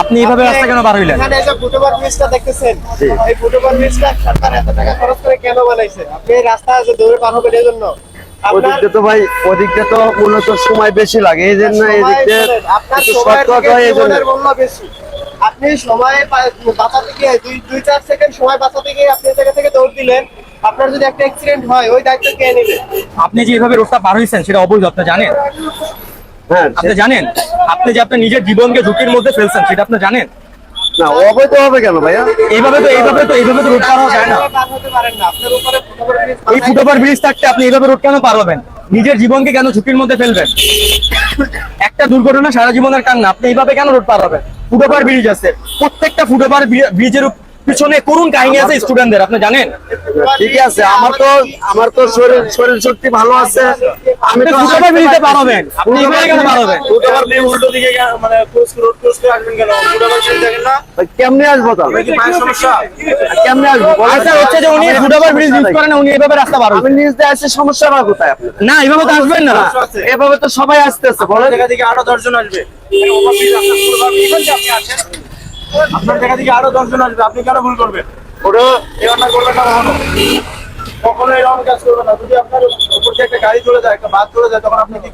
আপনি এইভাবে রাস্তা কেন পার হইলেন? এখানে যে ফুটওভার ব্রিজটা দেখতেছেন এই ফুটওভার ব্রিজটা সরকার এত টাকা খরচ করে কেন বানাইছে আপনি রাস্তা যে দৌড়ে পার হবেন এই ওদিকটা তো ভাই ওদিকটা তো মূলত সময় বেশি লাগে এই জন্য এদিকটা আপনার সময়ের মূল্য বেশি। আপনি সময় বাঁচাতে গিয়ে দুই দুই চার সেকেন্ড সময় বাঁচাতে গিয়ে আপনি জায়গা থেকে দৌড় দিলেন আপনার যদি একটা অ্যাক্সিডেন্ট হয় ওই দায়িত্ব কে নেবে? আপনি যে এইভাবে রোডটা পার হইছেন সেটা অবৈধ আপনি জানেন? আপনি জানেন? আপনি যে আপনার নিজের জীবনকে ঝুঁকির মধ্যে ফেলছেন সেটা আপনি জানেন? না অবৈধ হবে কেন ভাইয়া? এইভাবে তো এইভাবে তো এইভাবে তো রোড পার হওয়া যায় না। এই ফুটওভার ব্রিজ থাকতে আপনি এইভাবে রোড কেন পার হবেন নিজের জীবনকে কেন ঝুঁকির মধ্যে ফেলবেন? একটা দুর্ঘটনা সারা জীবনের কান্না আপনি এইভাবে কেন রোড পার হবেন ফুটওভার ব্রিজ আছে। প্রত্যেকটা ফুটওভার ব্রিজের পিছনে করুন কাহিনী আছে স্টুডেন্টদের আপনি জানেন? ঠিক আছে আমার তো আমার তো শরীর শরীর শক্তি ভালো আছে। আমি তো ফুটওভার ব্রিজে পার হবেন আপনি কেন পার হবেন ফুটওভার ব্রিজ উল্টো দিকে মানে ক্রস রোড ক্রস করে আসবেন কেন? ফুটওভার ব্রিজ দেখেন না? ভাই, কেমনে আসব তাহলে? কি পায়ের সমস্যা। কেমনে আসব? আচ্ছা হচ্ছে যে উনি ফুটওভার ব্রিজ ইউজ করেন উনি এইভাবে রাস্তা পার আমি নিজ দিয়ে আসছি সমস্যাটা কোথায় আপনার? না এইভাবে তো আসবেন না। এভাবে তো সবাই আসতেছে বলেন। জায়গা থেকে আরও দশজন আসবে। আপনার জায়গা থেকে আরও দশজন আসবে আপনি কেন ভুল করবেন? ওটা এ রান্না করবেন না কখনো কখনো এরকম কাজ করবেন না। যদি আপনার উপর থেকে একটা গাড়ি চলে যায় একটা বাস চলে যায় তখন আপনি কি